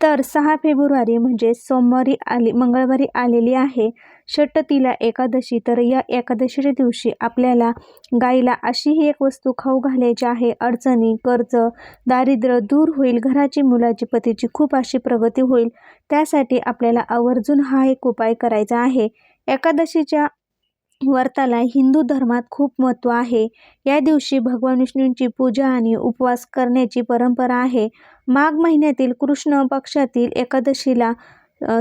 तर सहा फेब्रुवारी म्हणजे सोमवारी आली मंगळवारी आलेली आहे. षटतीला एकादशी तर या एकादशीच्या दिवशी आपल्याला गाईला अशी ही एक वस्तू खाऊ घालायची आहे. अडचणी कर्ज दारिद्र्य दूर होईल. घराची मुलाची पतीची खूप अशी प्रगती होईल. त्यासाठी आपल्याला आवर्जून हा एक उपाय करायचा आहे. एकादशीच्या व्रताला हिंदू धर्मात खूप महत्त्व आहे. या दिवशी भगवान विष्णूंची पूजा आणि उपवास करण्याची परंपरा आहे. माघ महिन्यातील कृष्ण पक्षातील एकादशीला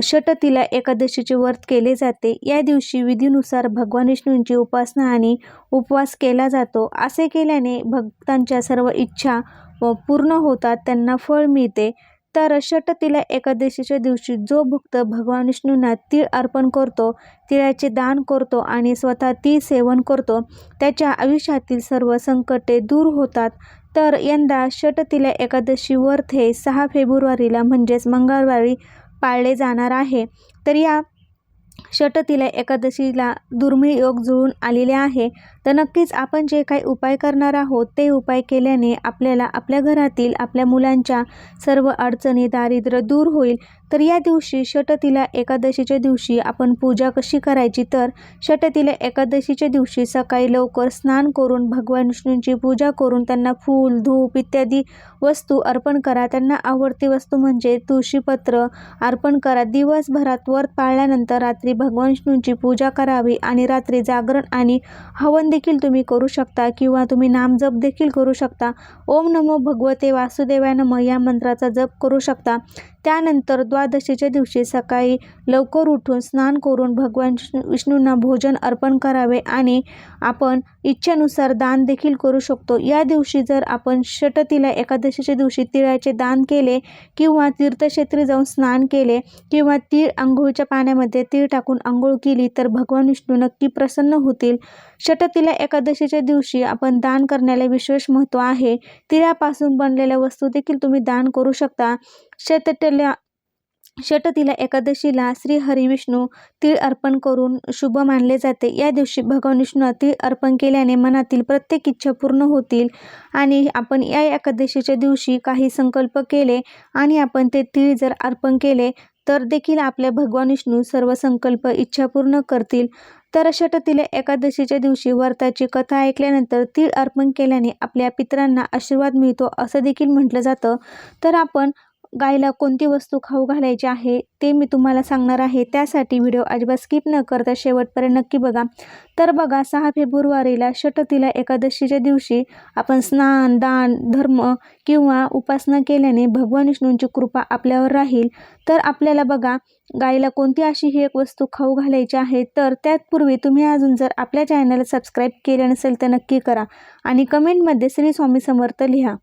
षटतीला एकादशीचे व्रत केले जाते. या दिवशी विधीनुसार भगवान विष्णूंची उपासना आणि उपवास केला जातो. असे केल्याने भक्तांच्या सर्व इच्छा व पूर्ण होतात. त्यांना फळ मिळते. तर षटतीला एकादशीच्या दिवशी जो भक्त भगवान विष्णूंना तीळ अर्पण करतो तिळाचे दान करतो आणि स्वतः ती सेवन करतो त्याच्या आयुष्यातील सर्व संकटे दूर होतात. तर यंदा षटतीला एकादशी व्रत हे सहा फेब्रुवारीला म्हणजेच मंगळवारी पाळले जाणार आहे. तर या षटतीला एकादशीला दुर्मिळ योग जुळून आलेले आहे. तर नक्कीच आपण जे काही उपाय करणार आहोत ते उपाय केल्याने आपल्याला आपल्या घरातील आपल्या मुलांच्या सर्व अडचणी दारिद्र्य दूर होईल. तर या दिवशी षटतीला एकादशीच्या दिवशी आपण पूजा कशी करायची? तर षटतीला एकादशीच्या दिवशी सकाळी लवकर स्नान करून भगवान विष्णूंची पूजा करून त्यांना फूल धूप इत्यादी वस्तू अर्पण करा. त्यांना आवडती वस्तू म्हणजे तुळशीपत्र अर्पण करा. दिवसभरात व्रत पाळल्यानंतर रात्री भगवान विष्णूंची पूजा करावी आणि रात्री जागरण आणि हवन देखील तुम्ही करू शकता किंवा तुम्ही नामजप देखील करू शकता. ओम नमो भगवते वासुदेवाय नम या मंत्राचा जप करू शकता. त्यानंतर द्वादशीच्या दिवशी सकाळी लवकर उठून स्नान करून भगवान विष्णू विष्णूंना भोजन अर्पण करावे आणि आपण इच्छेनुसार दान देखील करू शकतो. या दिवशी जर आपण षटतीला एकादशीच्या दिवशी तिळाचे दान केले किंवा तीर्थक्षेत्री जाऊन स्नान केले किंवा तीळ आंघोळीच्या पाण्यामध्ये तीळ टाकून आंघोळ केली तर भगवान विष्णू नक्की प्रसन्न होतील. षटतीला एकादशीच्या दिवशी आपण दान करण्याला विशेष महत्त्व आहे. तिळापासून बनलेल्या वस्तू देखील तुम्ही दान करू शकता. शतटल्या षटतीला एकादशीला श्री हरिविष्णू तीळ अर्पण करून शुभ मानले जाते. या दिवशी भगवान विष्णू तीळ अर्पण केल्याने मनातील प्रत्येक इच्छा पूर्ण होतील आणि आपण या एकादशीच्या दिवशी काही संकल्प केले आणि आपण ते तीळ जर अर्पण केले तर देखील आपल्या भगवान विष्णू सर्व संकल्प इच्छा पूर्ण करतील. तर षटतीला एकादशीच्या दिवशी व्रताची कथा ऐकल्यानंतर तीळ अर्पण केल्याने आपल्या पितरांना आशीर्वाद मिळतो असं देखील म्हटलं जातं. तर आपण गायला कोणती वस्तू खाऊ घालायची आहे ते मी तुम्हाला सांगणार आहे. त्यासाठी व्हिडिओ अजिबात स्किप न करता शेवटपर्यंत नक्की बघा. तर बघा सहा फेब्रुवारीला षटतीला एकादशीच्या दिवशी आपण स्नान दान धर्म किंवा उपासना केल्याने भगवान विष्णूंची कृपा आपल्यावर राहील. तर आपल्याला बघा गायला कोणती अशी ही एक वस्तू खाऊ घालायची आहे? तर त्यापूर्वी तुम्ही अजून जर आपल्या चॅनलला सबस्क्राईब केले नसेल तर नक्की करा आणि कमेंटमध्ये श्री स्वामी समर्थ लिहा.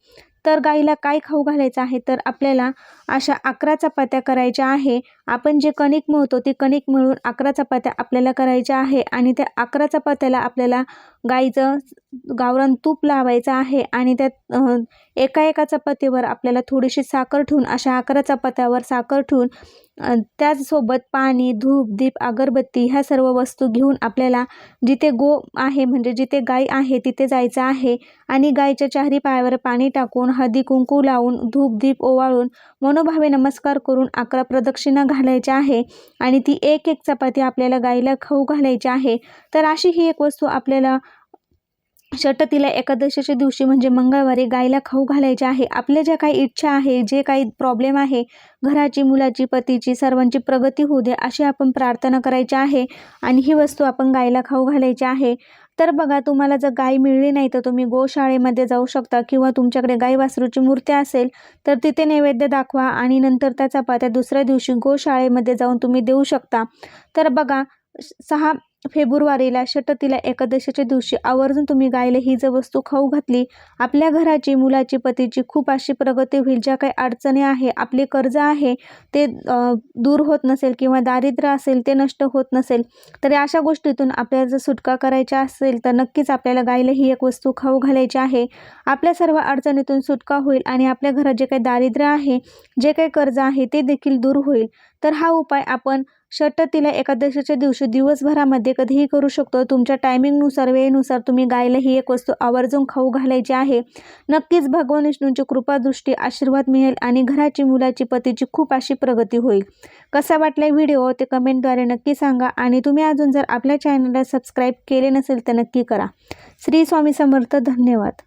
तर गाईला काय खाऊ घालायचं आहे? तर आपल्याला अशा अकरा चपात्या करायच्या आहे. आपण जे कणिक मळतो ती कणिक मिळून अकरा चपात्या आपल्याला करायच्या आहे आणि त्या अकरा चपात्याला आपल्याला गाईचं गावरान तूप लावायचं आहे आणि त्यात एका एका चपातीवर आपल्याला थोडीशी साखर ठेवून अशा अकरा चपात्यावर साखर ठेवून त्याचसोबत पाणी धूप दीप अगरबत्ती ह्या सर्व वस्तू घेऊन आपल्याला जिथे गो आहे म्हणजे जिथे गाय आहे तिथे जायचं आहे आणि गायच्या चारी पायावर पाणी टाकून हळदी कुंकू लावून धूप दीप ओवाळून मनोभावे नमस्कार करून अकरा प्रदक्षिणा घालायच्या आहे आणि ती एक एक चपाती आपल्याला गाईला खाऊ घालायची आहे. तर अशी ही एक वस्तू आपल्याला षटतीला एकादशीच्या दिवशी म्हणजे मंगळवारी गायला खाऊ घालायचे आहे. आपल्या ज्या काही इच्छा आहे जे काही प्रॉब्लेम आहे घराची मुलाची पतीची सर्वांची प्रगती होऊ दे अशी आपण प्रार्थना करायची आहे आणि ही वस्तू आपण गायला खाऊ घालायची आहे. तर बघा तुम्हाला जर गाय मिळली नाही तर तुम्ही गोशाळेमध्ये जाऊ शकता किंवा तुमच्याकडे गाई वासरूची मूर्ती असेल तर तिथे नैवेद्य दाखवा आणि नंतर त्या पात्या दुसऱ्या दिवशी गोशाळेमध्ये जाऊन तुम्ही देऊ शकता. तर बघा सहा फेब्रुवारीला षटतीला एकादशीच्या दिवशी आवर्जून तुम्ही गायला ही जर वस्तू खाऊ घातली. आपल्या घराची मुलाची पतीची खूप अशी प्रगती होईल ज्या काही अडचणी आहे आपले कर्ज आहे ते दूर होत नसेल किंवा दारिद्र्य असेल ते नष्ट होत नसेल तर अशा गोष्टीतून आपल्याला जर सुटका करायची असेल तर नक्कीच आपल्याला गायला ही एक वस्तू खाऊ घालायची आहे. आपल्या सर्व अडचणीतून सुटका होईल आणि आपल्या घरात जे काही दारिद्र्य आहे जे काही कर्ज आहे ते देखील दूर होईल. तर हा उपाय आपण षटतीला एकादशीच्या दिवशी दिवसभरामध्ये कधीही करू शकतो. तुमच्या टायमिंगनुसार वेळेनुसार तुम्ही गायला ही एक वस्तू आवर्जून खाऊ घालायची आहे. नक्कीच भगवान विष्णूंची कृपादृष्टी आशीर्वाद मिळेल आणि घराची मुलाची पतीची खूप अशी प्रगती होईल. कसा वाटला व्हिडिओ? ते कमेंटद्वारे नक्की सांगा आणि तुम्ही अजून जर आपल्या चॅनलला सबस्क्राईब केले नसेल तर नक्की करा. श्री स्वामी समर्थ धन्यवाद.